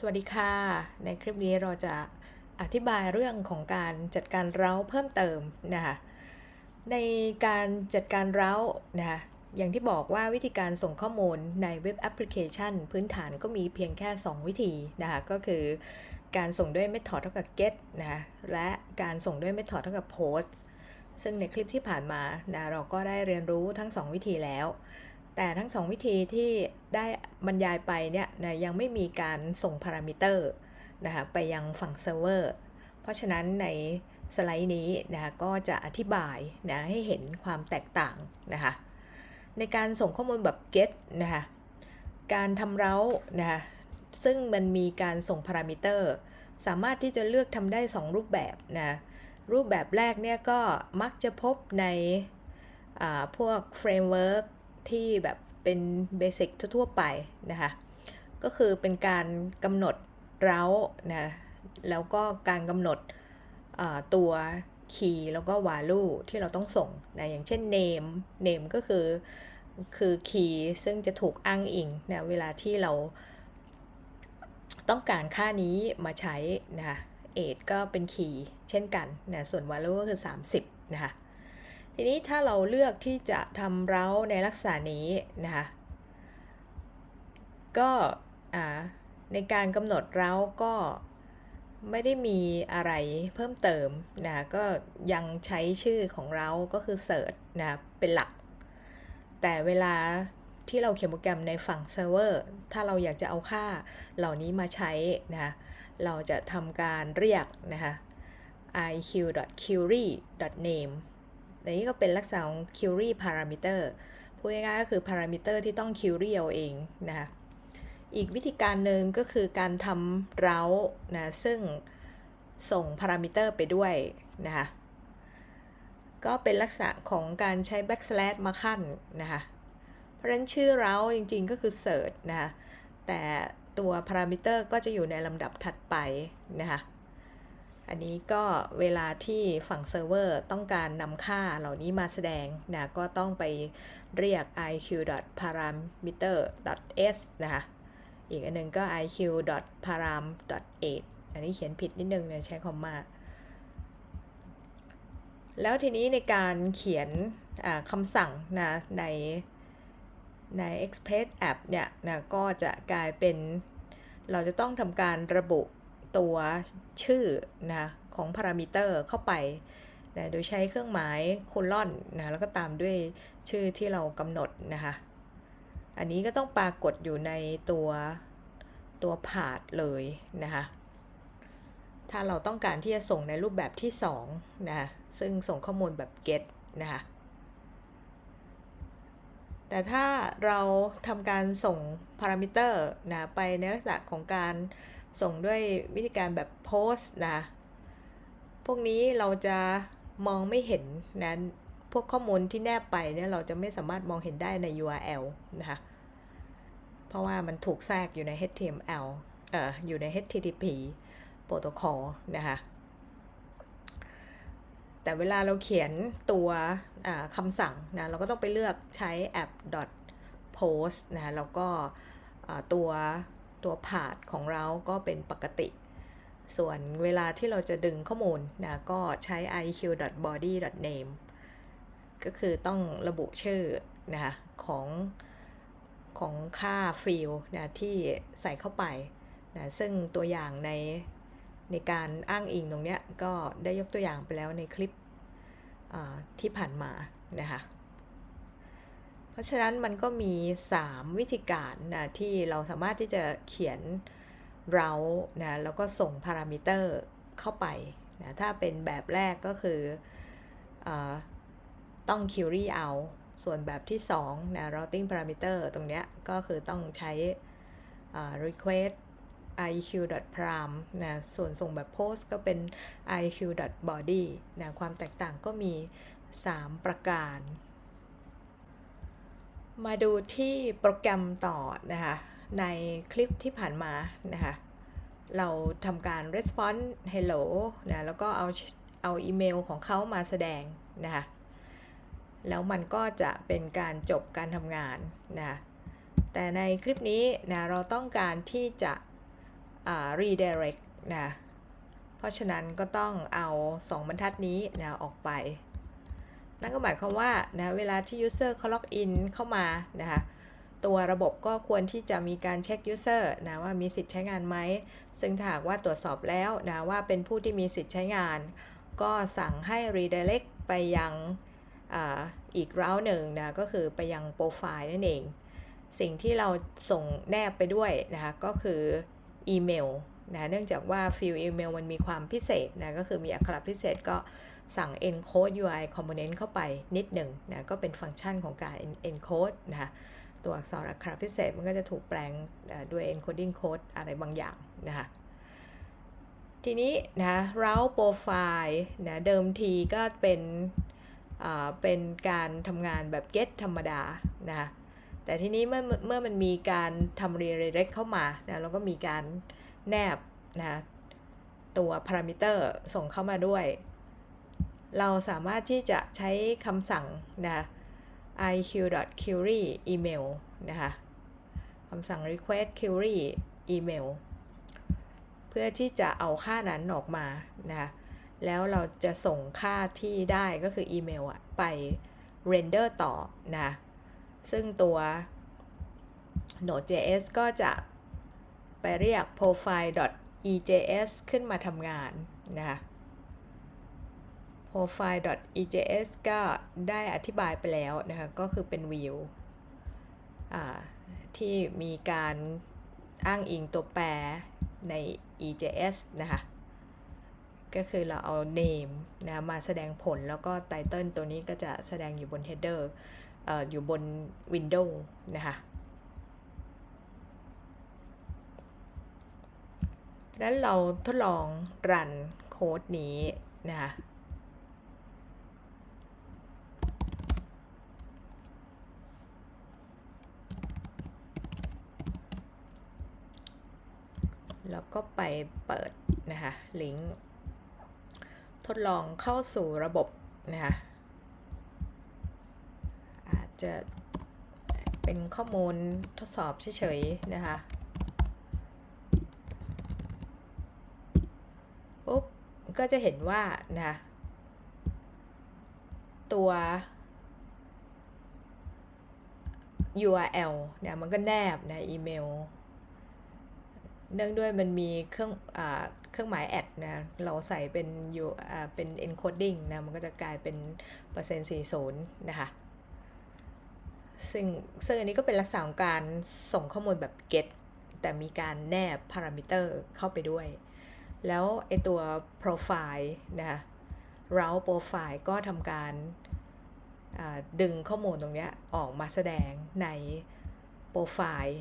สวัสดีค่ะ ในคลิปนี้เราจะอธิบายเรื่องของการจัดการเร้าเพิ่มเติมนะคะในการจัดการเร้านะคะอย่างที่บอกว่าวิธีการส่งข้อมูลในเว็บแอปพลิเคชัน พื้นฐานก็มีเพียงแค่ 2 วิธีนะคะก็คือการส่งด้วย method เท่ากับ get นะและการส่งด้วย method เท่ากับ post ซึ่งในคลิปที่ผ่านมานะเราก็ได้เรียนรู้ทั้ง 2 วิธีแล้ว แต่ทั้ง2วิธีที่ได้บรรยายไปเนี่ยนะยังไม่มีการส่งพารามิเตอร์นะคะไปยังฝั่งเซิร์ฟเวอร์ เพราะฉะนั้นในสไลด์นี้นะคะก็จะอธิบายนะให้เห็นความแตกต่างนะคะในการส่งข้อมูลแบบ get นะคะการทำเร้านะคะซึ่งมันมีการส่งพารามิเตอร์ สามารถที่จะเลือกทำได้ 2 รูปแบบนะรูปแบบแรกเนี่ยก็มักจะพบในพวกเฟรมเวิร์ก ที่แบบเป็นเบสิกทั่วๆไปนะคะ ก็คือเป็นการกำหนดเร้านะแล้วก็การกำหนดตัว key แล้วก็ value ที่เราต้องส่งนะอย่างเช่น name name ก็คือคือ key ซึ่งจะถูกอ้างอิงนะเวลาที่เราต้องการค่านี้มาใช้นะคะ age ก็เป็น key เช่นกันนะส่วน value ก็คือ 30 นะคะ ทีนี้ถ้าเราเลือกที่จะทำเร้าในลักษณะนี้นะคะก็ในการกำหนดเร้าก็ไม่ได้มีอะไรเพิ่มเติมนะก็ยังใช้ชื่อของเราก็คือ search นะเป็นหลัก แต่เวลาที่เราเขียนโปรแกรมในฝั่งเซิร์ฟเวอร์ ถ้าเราอยากจะเอาค่าเหล่านี้มาใช้นะเราจะทำการเรียกนะคะ iq.query.name อันนี้ก็เป็นลักษณะของ query parameter พูดง่ายๆก็คือ parameter ที่ต้อง query เอาเองนะคะอีกวิธีการหนึ่งก็คือการทำ route นะซึ่งส่ง parameter ไปด้วยนะคะก็เป็นลักษณะของการใช้ backslash มาขั้นนะคะเพราะฉะนั้นชื่อ route จริงๆก็คือ search นะคะแต่ตัว parameter ก็จะอยู่ในลำดับถัดไปนะคะ อันนี้ก็เวลาที่ฝั่งเซิร์ฟเวอร์ต้องการนำค่าเหล่านี้มาแสดงนะก็ต้องไปเรียก iq.parameter.s นะคะอีกอันนึงก็ iq.param.age อันนี้เขียนผิดนิดนึงเนี่ยใช้คอมมาแล้วทีนี้ในการเขียนคำสั่งนะในใน Express App เนี่ยนะก็จะกลายเป็นเราจะต้องทำการระบุ ตัวชื่อนะของพารามิเตอร์เข้าไปนะโดยใช้เครื่องหมายโคลอนนะแล้วก็ตามด้วยชื่อที่เรากำหนดนะคะอันนี้ก็ต้องปรากฏอยู่ในตัวตัวผาดเลยนะคะถ้าเราต้องการที่จะส่งในรูปแบบที่2นะซึ่งส่งข้อมูลแบบ get นะคะแต่ถ้าเราทำการส่งพารามิเตอร์นะไปในลักษณะของการ ส่งด้วยวิธีการแบบโพสต์นะ พวกนี้เราจะมองไม่เห็นนะพวกข้อมูลที่แนบไปเนี่ยเราจะไม่สามารถมองเห็นได้ใน URL นะคะ เพราะว่ามันถูกแทรกอยู่ใน HTML เอ่ออยู่ใน HTTP โปรโตคอลนะคะ แต่เวลาเราเขียนตัวคำสั่งนะเราก็ต้องไปเลือกใช้ app post นะ แล้วก็ตัว ตัวผาดของเราก็เป็นปกติ ส่วนเวลาที่เราจะดึงข้อมูลนะก็ใช้ iq.body.name ก็คือต้องระบุชื่อนะคะของของค่าฟิลนะที่ใส่เข้าไปนะซึ่งตัวอย่างในในการอ้างอิงตรงนี้ก็ได้ยกตัวอย่างไปแล้วในคลิปที่ผ่านมานะคะ ราะฉะนั้นมันก็มี 3 วิธีการนะที่เราสามารถที่จะเขียนเรานะแล้วก็ส่งพารามิเตอร์เข้าไปนะถ้าเป็นแบบแรกก็คืออต้อง query เอา ส่วนแบบที่2นะ routing parameter ตรงเนี้ยก็คือต้องใช้ request iq.param นะส่วนส่งแบบ post ก็เป็น iq.body นะความแตกต่างก็มี 3 ประการ มาดูที่โปรแกรมต่อนะคะในคลิปที่ผ่านมานะคะเราทำการ response hello นะแล้วก็เอาเอาอีเมลของเขามาแสดงนะคะแล้วมันก็จะเป็นการจบการทำงานนะะแต่ในคลิปนี้นะเราต้องการที่จะอ่า redirect นะเพราะฉะนั้นก็ต้องเอา 2 บรรทัดนี้นะออกไป นั่นก็หมายความว่านะเวลาที่ user เขาล็อกอินเข้ามานะคะตัวระบบก็ควรที่จะมีการเช็ค user นะว่ามีสิทธิ์ใช้งานไหม ซึ่งถ้าหากว่าตรวจสอบแล้วนะว่าเป็นผู้ที่มีสิทธิ์ใช้งาน ก็สั่งให้ redirect ไปยังออีก route หนึ่งนะก็คือไปยังโปรไฟล์นั่นเอง สิ่งที่เราส่งแนบไปด้วยนะคะก็คืออีเมล นะเนื่องจากว่าฟิลอีเมลมันมีความพิเศษนะก็คือมีอักขระพิเศษก็สั่ง encode UI component เข้าไปนิดหนึ่งนะก็เป็นฟังก์ชันของการ encode นะคะตัวอักษรอักขระพิเศษมันก็จะถูกแปลงด้วย encoding code อะไรบางอย่างนะคะทีนี้นะ route profile นะเดิมทีก็เป็นเป็นการทำงานแบบ get ธรรมดานะคะแต่ทีนี้เมื่อเมื่อมันมีการทำ redirect เข้ามานะเราก็มีการ แนบนะตัว parameter ส่งเข้ามาด้วย เราสามารถที่จะใช้คำสั่งนะ iq.query email นะคะคำสั่ง request query email เพื่อที่จะเอาค่านั้นออกมานะแล้วเราจะส่งค่าที่ได้ก็คืออีเมลอะไป render ต่อนะ ซึ่งตัว Node.js ก็จะ ไปเรียก profile.ejs ขึ้นมาทำงานนะคะ profile.ejs ก็ได้อธิบายไปแล้วนะคะ ก็คือเป็น view ที่มีการอ้างอิงตัวแปรใน ejs นะคะ ก็คือเราเอา name นะมาแสดงผลแล้วก็ title ตัวนี้ก็จะแสดงอยู่บน header ออยู่บน window นะคะ นั้นเราทดลองรันโค้ดนี้นะคะแล้วก็ไปเปิดนะคะลิงก์ทดลองเข้าสู่ระบบนะคะอาจจะเป็นข้อมูลทดสอบเฉยๆนะคะปุ๊บ ก็จะเห็นว่านะตัว URL เนี่ยมันก็แนบนะอีเมล เนื่องด้วยมันมีเครื่องอเครื่องหมายแอดนะเราใส่เป็นอยู่เป็น encoding นะมันก็จะกลายเป็นเปอร์เซ็นต์40นะคะซึ่งซึ่งอันนี้ก็เป็นลักษณะของการส่งข้อมูลแบบ get แต่มีการแนบ parameter เข้าไปด้วย แล้วไอตัว profile นะคะ route profile ก็ทำการดึงข้อมูลตรงนี้ออกมาแสดงในโปรไฟล์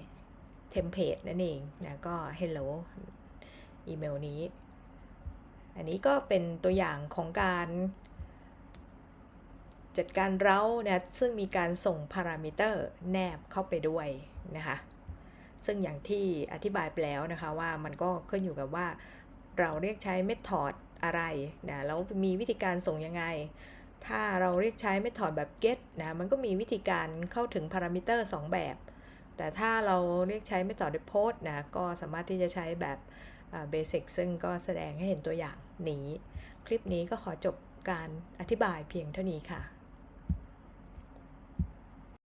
เทมเพลตนั่นเองนะก็ hello อีเมลนี้ อันนี้ก็เป็นตัวอย่างของการจัดการเรานะซึ่งมีการส่งพารามิเตอร์แนบเข้าไปด้วยนะคะซึ่งอย่างที่อธิบายไปแล้วนะคะว่ามันก็ขึ้นอยู่กับว่า เราเรียกใช้เมธอดอะไรนะแล้วมีวิธีการส่งยังไง ถ้าเราเรียกใช้เมธอดแบบ get นะมันก็มีวิธีการเข้าถึงพารามิเตอร์2แบบ แต่ถ้าเราเรียกใช้เมธอด post นะก็สามารถที่จะใช้แบบเบสิกซึ่งก็แสดงให้เห็นตัวอย่างนี้ คลิปนี้ก็ขอจบการอธิบายเพียงเท่านี้ค่ะ